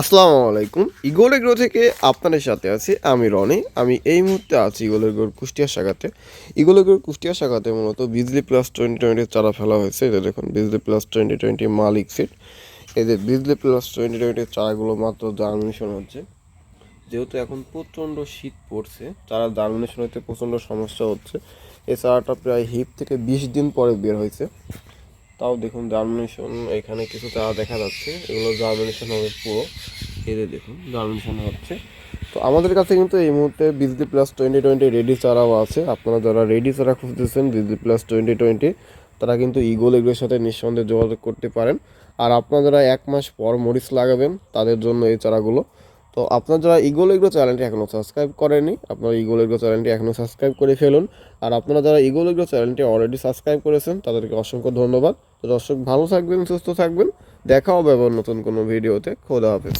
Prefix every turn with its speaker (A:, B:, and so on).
A: আসসালামু আলাইকুম। ইগোল এগ্রো থেকে আপনাদের সাথে আছি আমি রনি। আমি এই মুহূর্তে আছি ইগোল এগ্রোর কুষ্টিয়া শাখাতে। ইগোল এগ্রোর কুষ্টিয়া শাখাতে মূলত বিজলি প্লাস টোয়েন্টি টোয়েন্টি চারা ফেলা হয়েছে। এটা দেখুন, বিজলি প্লাস টোয়েন্টি টোয়েন্টি মালিক সিট এই যে বিজলি প্লাস টোয়েন্টি টোয়েন্টি চারাগুলো মাত্র জার্মিনেশন হচ্ছে। যেহেতু এখন প্রচণ্ড শীত পড়ছে, চারা জার্মিনেশন হতে প্রচণ্ড সমস্যা হচ্ছে। এই চারাটা প্রায় হিপ থেকে বিশ দিন পরে বের হয়েছে। তাও দেখুন জার্মিনেশন এখানে কিছু চারা দেখা যাচ্ছে। এগুলো জার্মিনেশন হবে পুরো। যে দেখুন জার্মিনেশন হচ্ছে। তো আমাদের কাছে কিন্তু এই মুহূর্তে Bijli plus twenty twenty ready চারাও আছে। আপনারা যারা রেডি চারা খুঁজতেছেন বিজলি প্লাস টোয়েন্টি টোয়েন্টি তারা কিন্তু ইগোল এগুলোর সাথে নিঃসন্দেহে যোগাযোগ করতে পারেন। আর আপনারা যারা এক মাস পর মরিচ লাগাবেন, তাদের জন্য এই চারাগুলো তো আপনার যারা ইগোল এগ্রো চ্যানেলটি এখনও সাবস্ক্রাইব করেনি আপনারা ইগোল এগ্রো চ্যানেলটি এখনও সাবস্ক্রাইব করে ফেলুন। আর আপনারা যারা ইগোল এগ্রো চ্যানেলটি অলরেডি সাবস্ক্রাইব করেছেন, তাদেরকে অসংখ্য ধন্যবাদ। তো দর্শক ভালো থাকবেন, সুস্থ থাকবেন। দেখা হবে আবার নতুন কোনো ভিডিওতে খোদা হাফেজ।